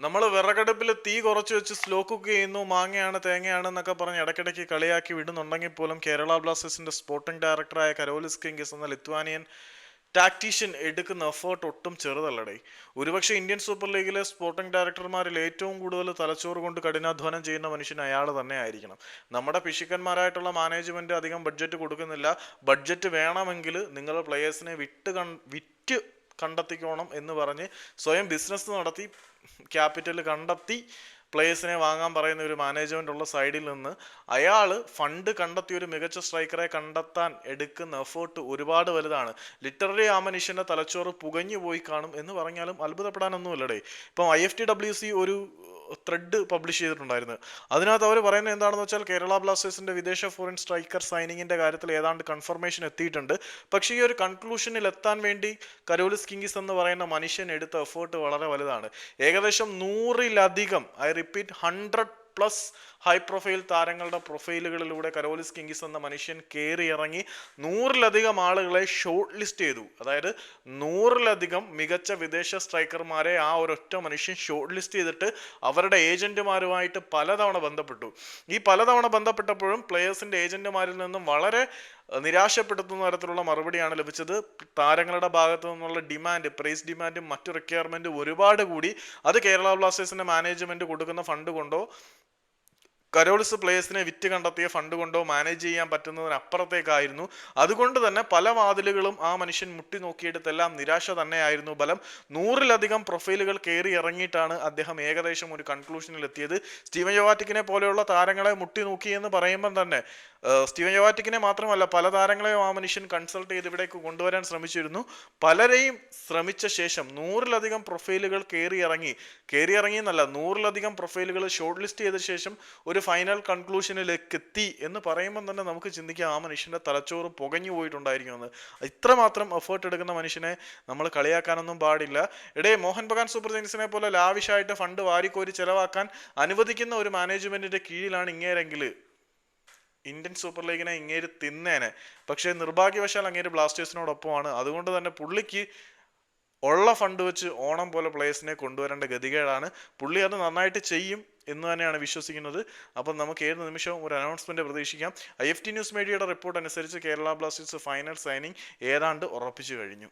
നമ്മൾ വിറകടുപ്പിൽ തീ കുറച്ച് വെച്ച് സ്ലോ കുക്ക് ചെയ്യുന്നു മാങ്ങയാണ് തേങ്ങയാണ് എന്നൊക്കെ പറഞ്ഞ് ഇടയ്ക്കിടയ്ക്ക് കളിയാക്കി വിടുന്നുണ്ടെങ്കിൽ പോലും കേരള ബ്ലാസ്റ്റേഴ്സിന്റെ സ്പോർട്ടിംഗ് ഡയറക്ടറായ കരോലിസ് കിങ്കിസ് എന്ന ലിത്വാനിയൻ ടാക്ടീഷ്യൻ എടുക്കുന്ന എഫേർട്ട് ഒട്ടും ചെറുതല്ലടേ. ഒരുപക്ഷെ ഇന്ത്യൻ സൂപ്പർ ലീഗിലെ സ്പോർട്ടിംഗ് ഡയറക്ടർമാരിൽ ഏറ്റവും കൂടുതൽ തലച്ചോറ് കൊണ്ട് കഠിനാധ്വാനം ചെയ്യുന്ന മനുഷ്യൻ അയാൾ തന്നെ ആയിരിക്കണം. നമ്മുടെ പിശുക്കന്മാരായിട്ടുള്ള മാനേജ്മെന്റ് അധികം ബഡ്ജറ്റ് കൊടുക്കുന്നില്ല. ബഡ്ജറ്റ് വേണമെങ്കിൽ നിങ്ങൾ പ്ലെയേഴ്സിനെ വിട്ട് കൺ വിറ്റ് കണ്ടെത്തിക്കോണം എന്ന് പറഞ്ഞ് സ്വയം ബിസിനസ് നടത്തി ക്യാപിറ്റൽ കണ്ടെത്തി പ്ലേയേഴ്സിനെ വാങ്ങാൻ പറയുന്ന ഒരു മാനേജ്മെന്റ് ഉള്ള സൈഡിൽ നിന്ന് അയാൾ ഫണ്ട് കണ്ടെത്തി ഒരു മികച്ച സ്ട്രൈക്കറെ കണ്ടെത്താൻ എടുക്കുന്ന എഫേർട്ട് ഒരുപാട് വലുതാണ്. ലിറ്റററി മനുഷ്യന്റെ തലച്ചോറ് പുകഞ്ഞു പോയി കാണും എന്ന് പറഞ്ഞാലും അത്ഭുതപ്പെടാനൊന്നുമില്ലടേ. ഇപ്പം I F T W C ഒരു ത്രെഡ് പബ്ലിഷ് ചെയ്തിട്ടുണ്ടായിരുന്നു. അതിനകത്ത് അവർ പറയുന്നത് എന്താണെന്ന് വെച്ചാൽ കേരള ബ്ലാസ്റ്റേഴ്സിന്റെ വിദേശ ഫോറിൻ സ്ട്രൈക്കർ സൈനിങ്ങിന്റെ കാര്യത്തിൽ ഏതാണ്ട് കൺഫർമേഷൻ എത്തിയിട്ടുണ്ട്. പക്ഷേ ഈ ഒരു കൺക്ലൂഷനിൽ എത്താൻ വേണ്ടി കരോലിസ് കിങ്കിസ് എന്ന് പറയുന്ന മനുഷ്യൻ എടുത്ത എഫേർട്ട് വളരെ വലുതാണ്. ഏകദേശം നൂറിലധികം I repeat hundred plus high profile താരങ്ങളുടെ പ്രൊഫൈലുകളിലൂടെ കരോലിസ് കിങ്കിസ് എന്ന മനുഷ്യൻ കയറി ഇറങ്ങി നൂറിലധികം ആളുകളെ ഷോർട്ട് ലിസ്റ്റ് ചെയ്തു. അതായത് നൂറിലധികം മികച്ച വിദേശ സ്ട്രൈക്കർമാരെ ആ ഒരൊറ്റ മനുഷ്യൻ ഷോർട്ട് ലിസ്റ്റ് ചെയ്തിട്ട് അവരുടെ ഏജന്റുമാരുമായിട്ട് പലതവണ ബന്ധപ്പെട്ടു. ഈ പലതവണ ബന്ധപ്പെട്ടപ്പോഴും പ്ലേയേഴ്സിന്റെ ഏജന്റുമാരിൽ നിന്നും വളരെ നിരാശപ്പെടുത്തുന്ന തരത്തിലുള്ള മറുപടിയാണ് ലഭിച്ചത്. താരങ്ങളുടെ ഭാഗത്തു നിന്നുള്ള ഡിമാൻഡ് പ്രൈസ് ഡിമാൻഡും മറ്റു റിക്വയർമെന്റും ഒരുപാട് കൂടി. അത് കേരള ബ്ലാസ്റ്റേഴ്സിന്റെ മാനേജ്മെന്റ് കൊടുക്കുന്ന ഫണ്ട് കൊണ്ടോ കരോൾസ് പ്ലേയേഴ്സിനെ വിറ്റ് കണ്ടെത്തിയ ഫണ്ട് കൊണ്ടോ മാനേജ് ചെയ്യാൻ പറ്റുന്നതിനപ്പുറത്തേക്കായിരുന്നു. അതുകൊണ്ട് തന്നെ പല വാതിലുകളും ആ മനുഷ്യൻ മുട്ടി നോക്കിയെടുത്തെല്ലാം നിരാശ തന്നെയായിരുന്നു ബലം നൂറിലധികം പ്രൊഫൈലുകൾ കയറി ഇറങ്ങിയിട്ടാണ് അദ്ദേഹം ഏകദേശം ഒരു കൺക്ലൂഷനിൽ എത്തിയത്. സ്റ്റീവൻ ജോവാറ്റിക്കിനെ പോലെയുള്ള താരങ്ങളെ മുട്ടി നോക്കി എന്ന് പറയുമ്പം തന്നെ സ്റ്റീവൻ ജോവാറ്റിക്കിനെ മാത്രമല്ല പല താരങ്ങളെയും ആ മനുഷ്യൻ കൺസൾട്ട് ചെയ്ത് ഇവിടേക്ക് കൊണ്ടുവരാൻ ശ്രമിച്ചിരുന്നു. പലരെയും ശ്രമിച്ച ശേഷം നൂറിലധികം പ്രൊഫൈലുകൾ കയറി ഇറങ്ങി. കയറി ഇറങ്ങി എന്നല്ല നൂറിലധികം പ്രൊഫൈലുകൾ ഷോർട്ട് ലിസ്റ്റ് ചെയ്ത ശേഷം ഒരു ഫൈനൽ കൺക്ലൂഷനിലേക്ക് എത്തി എന്ന് പറയുമ്പോൾ തന്നെ നമുക്ക് ചിന്തിക്കാം ആ മനുഷ്യന്റെ തലച്ചോറ് പുകഞ്ഞു പോയിട്ടുണ്ടായിരിക്കുമെന്ന്. ഇത്രമാത്രം എഫേർട്ട് എടുക്കുന്ന മനുഷ്യനെ നമ്മൾ കളിയാക്കാനൊന്നും പാടില്ല. ഇടേ മോഹൻ ബഗാൻ സൂപ്പർ കിങ്സിനെ പോലെ ലാവിഷായിട്ട് ഫണ്ട് വാരിക്കോരി ചെലവാക്കാൻ അനുവദിക്കുന്ന ഒരു മാനേജ്മെന്റിന്റെ കീഴിലാണ് ഇങ്ങേരെങ്കിൽ ഇന്ത്യൻ സൂപ്പർ ലീഗിനെ ഇങ്ങേര് തിന്നേനെ. പക്ഷേ നിർഭാഗ്യവശാൽ അങ്ങേര് ബ്ലാസ്റ്റേഴ്സിനോടൊപ്പമാണ്. അതുകൊണ്ട് തന്നെ പുള്ളിക്ക് ഉള്ള ഫണ്ട് വെച്ച് ഓണം പോലെ പ്ലേയേഴ്സിനെ കൊണ്ടുവരേണ്ട ഗതികേടാണ്. പുള്ളി അത് നന്നായിട്ട് ചെയ്യും എന്ന് തന്നെയാണ് വിശ്വസിക്കുന്നത്. അപ്പം നമുക്ക് ഏത് നിമിഷവും ഒരു അനൗൺസ്മെന്റ് പ്രതീക്ഷിക്കാം. ഐ എഫ് ടി ന്യൂസ് മീഡിയയുടെ റിപ്പോർട്ട് അനുസരിച്ച് കേരള ബ്ലാസ്റ്റേഴ്സ് ഫൈനൽ സൈനിങ് ഏതാണ്ട് ഉറപ്പിച്ചു കഴിഞ്ഞു.